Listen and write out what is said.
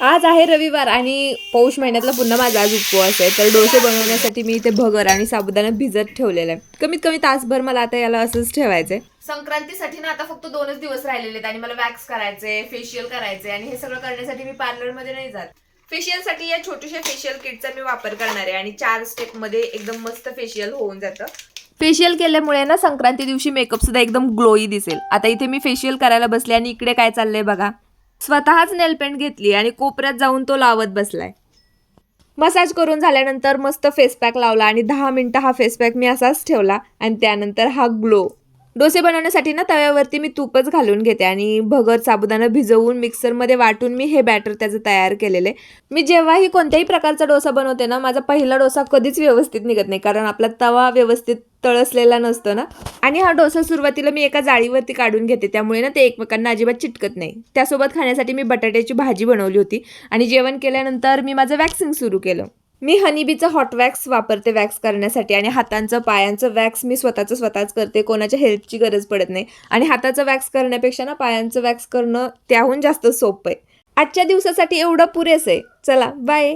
आज आहे रविवार आणि पौष महिन्यातला पुन्हा माझा आज उपवास आहे. तर डोसे बनवण्यासाठी मी इथे भगर आणि साबुदाणा भिजत ठेवलेला आहे. कमीत कमी तासभर मला आता याला असंच ठेवायचंय. संक्रांतीसाठी ना आता फक्त दोनच दिवस राहिलेले आहेत आणि मला वॅक्स करायचे फेशियल करायचे आणि हे सगळं करण्यासाठी मी पार्लरमध्ये नाही जात. फेशियलसाठी या छोट्याशा फेशियल किटचा मी वापर करणार आहे आणि चार स्टेपमध्ये एकदम मस्त फेशियल होऊन जातं. फेशियल केल्यामुळे ना संक्रांती दिवशी मेकअप सुद्धा एकदम ग्लोई दिसेल. आता इथे मी फेशियल करायला बसले आणि इकडे काय चाललंय बघा. स्वतःच नेलपेंट घेतली आणि कोपऱ्यात जाऊन तो लावत बसलाय. मसाज करून झाल्यानंतर मस्त फेस पॅक लावला आणि दहा मिनटं हा फेस पॅक मी असाच ठेवला आणि त्यानंतर हा ग्लो डोसे बनवण्यासाठी ना तव्यावरती मी तूपच घालून घेते आणि भगर साबुदाणा भिजवून मिक्सरमध्ये वाटून मी हे बॅटर त्याचं तयार केलेले मी जेव्हाही कोणत्याही प्रकारचा डोसा बनवते ना माझा पहिला डोसा कधीच व्यवस्थित निघत नाही कारण आपला तवा व्यवस्थित तळसलेला नसतो ना. आणि हा डोसा सुरुवातीला मी एका जाळीवरती काढून घेते त्यामुळे ना ते एकमेकांना अजिबात चिटकत नाही. त्यासोबत खाण्यासाठी मी बटाट्याची भाजी बनवली होती आणि जेवण केल्यानंतर मी माझं वॅक्सिंग सुरू केलं. मी हनीबीचं हॉट वॅक्स वापरते वॅक्स करण्यासाठी आणि हातांचं पायांचं वॅक्स मी स्वतःचं स्वतःच करते. कोणाच्या हेल्पची गरज पडत नाही. आणि हाताचं वॅक्स करण्यापेक्षा ना पायांचं वॅक्स करणं त्याहून जास्त सोपं आहे. आजच्या दिवसासाठी एवढं पुरेसं आहे. चला बाय